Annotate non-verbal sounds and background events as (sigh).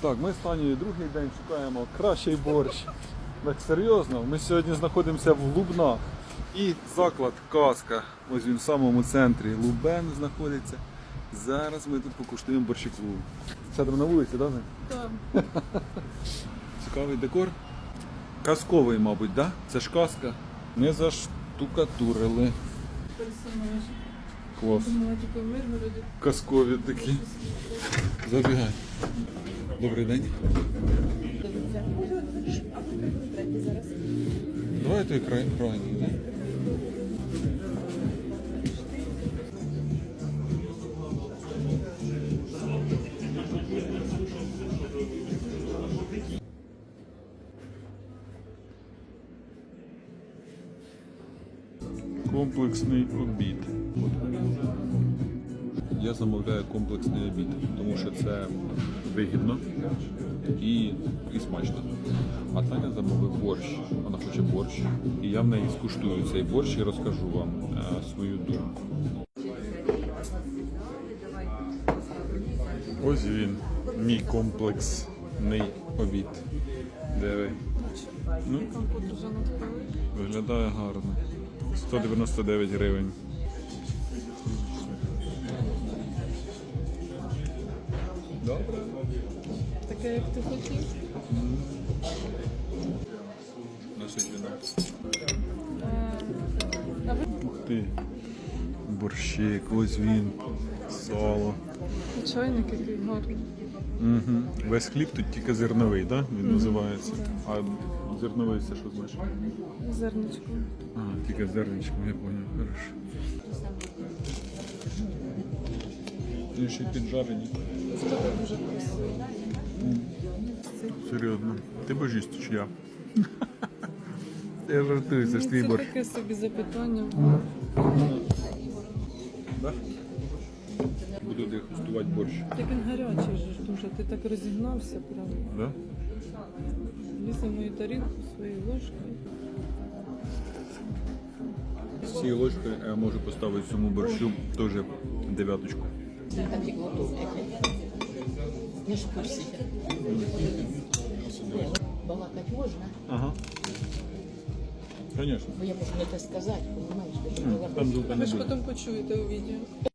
Так, ми з Танією другий день шукаємо кращий борщ. Так серйозно, ми сьогодні знаходимося в Лубнах. І заклад Казка. Ось він в самому центрі. Лубен знаходиться. Зараз ми тут покуштуємо борщику. Сядемо на вулиці, так? Так. (laughs) Цікавий декор. Казковий, мабуть, да? Це ж казка. Ми заштукатурили. Персонаж. Клас. Миргороді. Казкові такі. Забігай. Добрий день. Давай той край крайній, да? Комплексний обід. Я замовляю комплексний обід, тому що це вигідно і, і смачно. А Таня замовив борщ. Вона хоче борщ. І я в неї скуштую цей борщ і розкажу вам е, свою думку. Ось він, мій комплексний обід. Диви. Ну, виглядає гарно. 199 гривень. Добре. Таке, як ти хотів. Ух ти. Борщик, ось він. Сало. чайник який гарний. Угу. Весь хліб тут тільки зерновий, да? він називається. А зерновий це що значить? Зерничко. А, тільки зерничком, я понял, хорошо. Вони ще й піджарені. Дуже красиво. Серйозно. Ти божість чи я? (laughs) Я жартую, це ж твій Це борщ. таке собі запитання. Да? Буду дегустувати борщ. Так він гарячий же ж дуже. Ти так розігнався прямо. Да? Лізе мою тарілку своєю ложкою. З цією ложкою я можу поставити цьому борщу теж дев'яточку. Такі готовлять. Не ж курсі. Балакать можна, Ага. Конечно. бо я можу не те сказати, розумієш, Там звука не ви ж буде. потім почуєте у відео.